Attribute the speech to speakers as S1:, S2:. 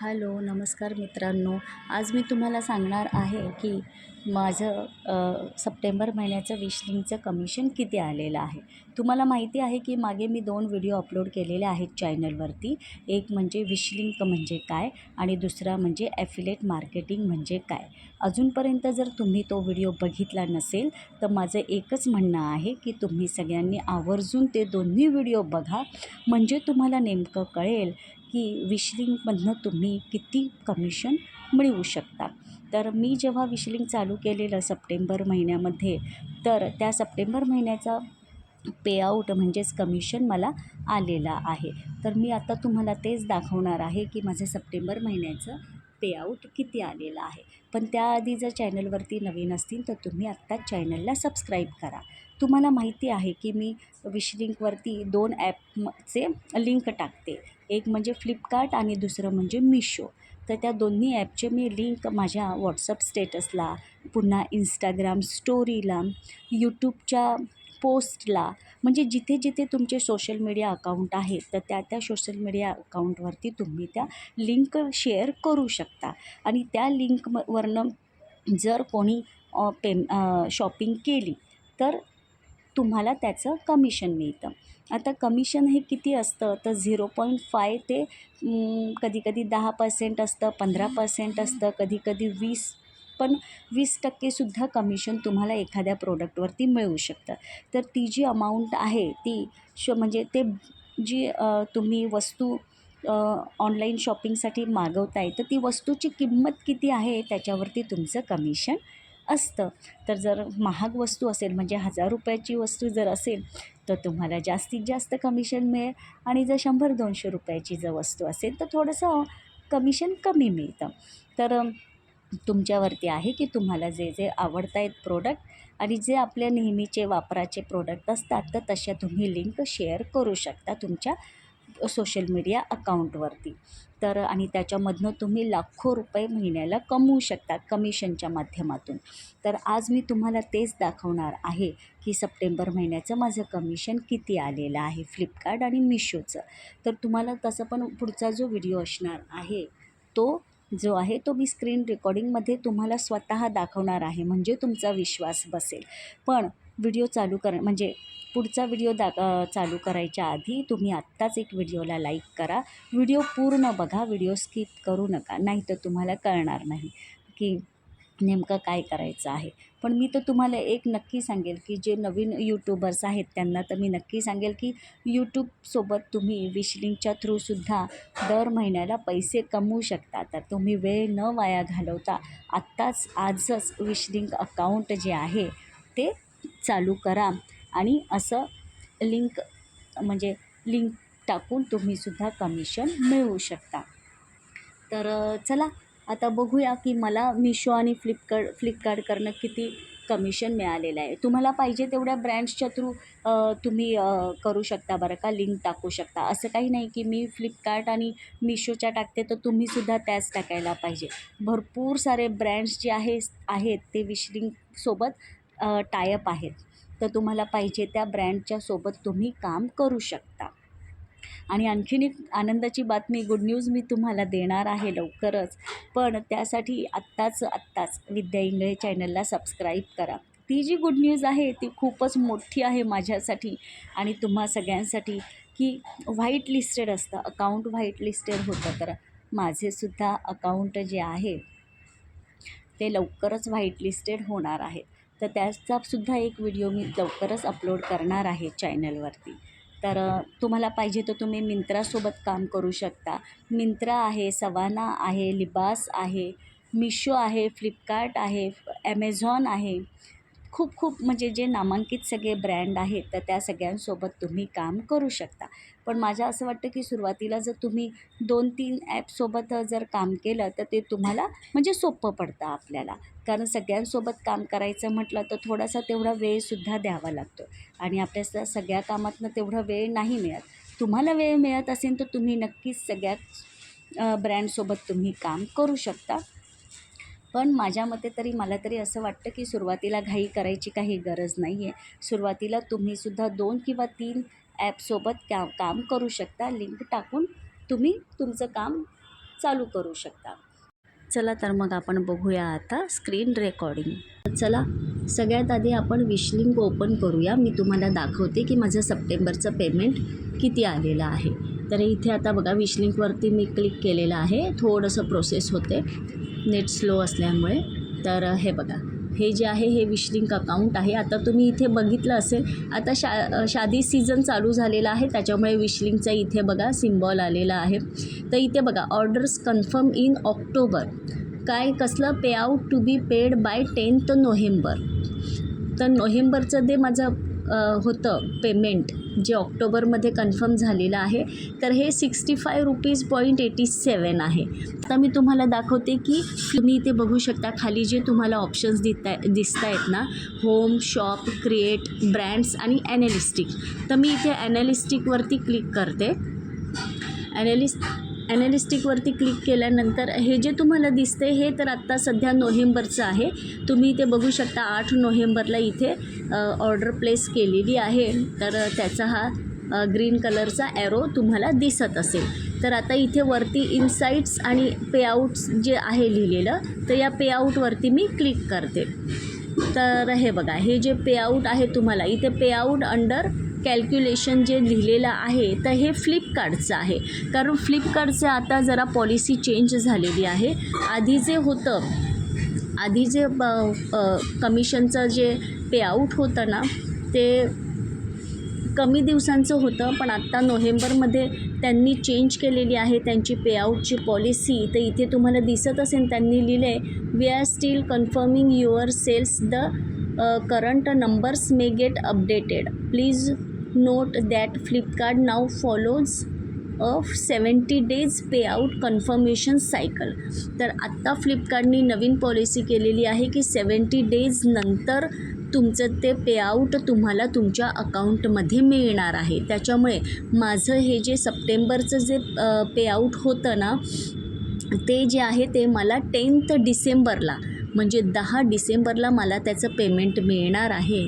S1: Hello नमस्कार मित्रांनो. आज मी तुम्हाला सांगणार आहे की माझं सप्टेंबर महिन्याचं विशलिंगचं कमिशन किती आलेलं आहे? तुम्हाला माहिती आहे की मागे मी दोन व्हिडिओ अपलोड केलेले आहेत चॅनलवरती. एक म्हणजे विशलिंक म्हणजे काय आणि दुसरा म्हणजे ॲफिलेट मार्केटिंग म्हणजे काय. अजूनपर्यंत जर तुम्ही तो व्हिडिओ बघितला नसेल तर माझं एकच म्हणणं आहे की तुम्ही सगळ्यांनी आवर्जून ते दोन्ही व्हिडिओ बघा. म्हणजे तुम्हाला नेमकं कळेल की विशलिंकमधनं तुम्ही किती कमिशन मिळवू शकता. तर मी जेव्हा विशलिंग चालू केलेलं सप्टेंबर महिन्यामध्ये तर त्या सप्टेंबर महिन्याचा पेआउट म्हणजेच कमिशन मला आलेला आहे. तर मी आता तुम्हाला तेच दाखवणार आहे की माझं सप्टेंबर महिन्याचं पेआउट किती आलेलं आहे. पण त्याआधी जर चॅनलवरती नवीन असतील तर तुम्ही आत्ताच चॅनलला सबस्क्राईब करा. तुम्हाला माहिती आहे की मी विशलिंकवरती दोन ॲपचे लिंक टाकते. एक म्हणजे फ्लिपकार्ट आणि दुसरं म्हणजे मिशो तर त्या दोन्ही ॲपचे मी लिंक माझ्या व्हॉट्सअप स्टेटसला पुन्हा इंस्टाग्राम स्टोरीला यूट्यूबच्या पोस्टला म्हणजे जिथे जिथे तुमचे सोशल मीडिया अकाउंट आहेत तर त्या त्या सोशल मीडिया अकाउंटवरती तुम्ही त्या लिंक शेअर करू शकता. आणि त्या लिंक वरनं जर कोणी पेम शॉपिंग केली तर तुम्हाला त्याचं कमिशन मिळतं. आता कमिशन हे किती असतं? तर झिरो पॉईंट फाय ते कधी कधी दहा पर्सेंट असतं पंधरा पर्सेंट असतं कधी कधी वीस पण वीस टक्केसुद्धा कमिशन तुम्हाला एखाद्या प्रोडक्टवरती मिळू शकतं. तर ती जी अमाऊंट आहे ती श म्हणजे ते जी तुम्ही वस्तू ऑनलाईन शॉपिंगसाठी मागवताय तर ती वस्तूची किंमत किती आहे? त्याच्यावरती तुमचं कमिशन असतं. तर जर महाग वस्तू असेल म्हणजे हजार रुपयाची वस्तू जर असेल तर तुम्हाला जास्तीत जास्त कमिशन मिळेल. आणि जर शंभर दोनशे रुपयाची जर वस्तू असेल तर थोडंसं कमिशन कमी मिळतं. तर तुमच्यावरती आहे की तुम्हाला जे जे आवडत आहेत प्रोडक्ट आणि जे आपल्या नेहमीचे वापराचे प्रोडक्ट असतात तर तशा तुम्ही लिंक शेअर करू शकता तुमच्या सोशल मीडिया अकाउंटवरती तर आणि त्याच्यामधनं तुम्ही लाखो रुपये महिन्याला कमवू शकता कमिशनच्या माध्यमातून. तर आज मी तुम्हाला तेच दाखवणार आहे की सप्टेंबर महिन्याचं माझं कमिशन किती आलेलं आहे फ्लिपकार्ट आणि मिशोचं. तर तुम्हाला तसं पण पुढचा जो व्हिडिओ असणार आहे तो जो आहे तो मी स्क्रीन रेकॉर्डिंगमध्ये तुम्हाला स्वतः दाखवणार आहे म्हणजे तुमचा विश्वास बसेल. पण व्हिडिओ चालू कर म्हणजे पुढचा व्हिडिओ दा चालू करायच्या आधी तुम्ही आत्ताच एक व्हिडिओला लाईक करा. व्हिडिओ पूर्ण बघा व्हिडिओ स्किप करू नका नाही तर तुम्हाला कळणार नाही की नेमकं काय करायचं आहे. पण मी तर तुम्हाला एक नक्की सांगेल की जे नवीन यूट्यूबर्स आहेत त्यांना तर मी नक्की सांगेल की यूट्यूबसोबत तुम्ही विशलिंगच्या थ्रूसुद्धा दर महिन्याला पैसे कमवू शकता. तर तुम्ही वेळ न वाया घालवता आत्ताच आजच विशलिंग अकाउंट जे आहे ते चालू करा. आणि असं लिंक म्हणजे लिंक टाकून तुम्हीसुद्धा कमिशन मिळवू शकता. तर चला आता बघूया की मला मिशो आणि फ्लिपकार्ट फ्लिपकार्टकडनं किती कमिशन मिळालेलं आहे. तुम्हाला पाहिजे तेवढ्या ब्रँड्सच्या थ्रू तुम्ही करू शकता बरं का लिंक टाकू शकता. असं काही नाही की मी फ्लिपकार्ट आणि मिशोच्या टाकते तर तुम्हीसुद्धा त्याच टाकायला पाहिजे. भरपूर सारे ब्रँड्स जे आहे आहेत ते विशलिंगसोबत टायअप आहेत. तर तुम्हाला पाहिजे त्या ब्रँडच्या सोबत तुम्ही काम करू शकता. आणि आणखीन एक आनंदाची बातमी गुड न्यूज मी तुम्हाला देणार आहे लवकरच. पण त्यासाठी आत्ताच आत्ताच विद्या इंगळे चॅनलला सबस्क्राईब करा. ती जी गुड न्यूज आहे ती खूपच मोठी आहे माझ्यासाठी आणि तुम्हा सगळ्यांसाठी की व्हाईट लिस्टेड असतं. अकाउंट व्हाईट लिस्टेड होतं तर माझेसुद्धा अकाउंट जे आहे ते लवकरच व्हाईट लिस्टेड होणार आहेत. तर त्याचासुद्धा एक व्हिडिओ मी लवकरच अपलोड करणार आहे चॅनलवरती. तर तुम्हाला पाहिजे तर तुम्ही मिंत्रासोबत काम करू शकता. मिंत्रा आहे सवाना आहे लिबास आहे मिशो आहे फ्लिपकार्ट आहे ॲमेझॉन आहे. खूप खूप म्हणजे जे नामांकित सगळे ब्रँड आहेत तर त्या सगळ्यांसोबत तुम्ही काम करू शकता. पण माझ्या असं वाटतं की सुरुवातीला जर तुम्ही दोन तीन ॲपसोबत जर काम केलं तर ते तुम्हाला म्हणजे सोपं पडतं आपल्याला. कारण सगळ्यांसोबत काम करायचं म्हटलं तर थोडासा तेवढा वेळसुद्धा द्यावा लागतो. आणि आपल्या सगळ्या कामातनं तेवढा वेळ नाही मिळत. तुम्हाला वेळ मिळत असेल तर तुम्ही नक्कीच सगळ्या ब्रँडसोबत तुम्ही काम करू शकता. पण माझ्या मते तरी मला तरी असं वाटतं की सुरुवातीला घाई करायची काही गरज नाही आहे. सुरुवातीला तुम्हीसुद्धा दोन किंवा तीन ॲपसोबत का काम करू शकता. लिंक टाकून तुम्ही तुमचं काम चालू करू शकता. चला तर मग आपण बघूया आता स्क्रीन रेकॉर्डिंग. चला सगळ्यात आधी आपण विशलिंक ओपन करूया. मी तुम्हाला दाखवते की माझं सप्टेंबरचं पेमेंट किती आलेलं आहे. तर इथे आता बघा विश लिंकवरती मी क्लिक केलेलं आहे. थोडंसं प्रोसेस होते. नेट स्लो असल्यामुळे. तर हे बघा. हे जे आहे हे विशलिंक अकाउंट आहे. आता तुम्ही इथे बघितलं असेल आता शा शादी सीझन चालू झालेला आहे. त्याच्यामुळे विशलिंकचा इथे बघा सिम्बॉल आलेला आहे. तर इथे बघा ऑर्डर्स कन्फर्म इन ऑक्टोबर काय कसलं pay out to be paid by tenth November तर नोव्हेंबरचं ते माझं होतं पेमेंट जे ऑक्टोबरमध्ये कन्फर्म झालेलं आहे. तर हे sixty five rupees point eighty seven आहे. आता मी तुम्हाला दाखवते की तुम्ही इथे बघू शकता खाली जे तुम्हाला ऑप्शन्स दिसता दिसत आहेत ना होम शॉप क्रिएट ब्रँड्स आणि ॲनालिस्टिक तर मी इथे ॲनालिस्टिकवरती क्लिक करते. ॲनालिस्ट ॲनालिस्टिकवरती क्लिक केल्यानंतर हे जे तुम्हाला दिसते हे तर आत्ता सध्या नोव्हेंबरचं आहे. तुम्ही इथे बघू शकता आठ नोव्हेंबरला इथे ऑर्डर प्लेस केलेली आहे. तर त्याचा हा ग्रीन कलरचा ॲरो तुम्हाला दिसत असेल. तर आता इथे वरती इन्साईट्स आणि पेआउट्स जे आहे लिहिलेलं तर या पेआउटवरती मी क्लिक करते. तर हे बघा हे जे पेआउट आहे तुम्हाला इथे पेआउट अंडर कॅल्क्युलेशन जे लिहिलेलं आहे तर हे फ्लिपकार्टचं आहे. कारण फ्लिपकार्टचं आता जरा पॉलिसी चेंज झालेली आहे. आधी जे होतं आधी जे कमिशनचं जे पेआउट होतं ना ते कमी दिवसांचं होतं पण आत्ता नोव्हेंबरमध्ये त्यांनी चेंज केलेली आहे त्यांची पेआउटची पॉलिसी तर इथे तुम्हाला दिसत असेल त्यांनी लिहिलं आहे we are still confirming your sales the current numbers may get updated please note that Flipkart now follows of seventy days payout confirmation cycle तर आत्ता फ्लिपकार्टनी नवीन पॉलिसी केलेली आहे की सेवन्टी डेज नंतर तुमचं ते पेआउट तुम्हाला तुमच्या अकाउंटमध्ये मिळणार आहे. त्याच्यामुळे माझं हे जे सप्टेंबरचं जे पेआउट होतं ना ते जे आहे ते मला टेन्थ डिसेंबरला म्हणजे दहा डिसेंबरला मला त्याचं पेमेंट मिळणार आहे.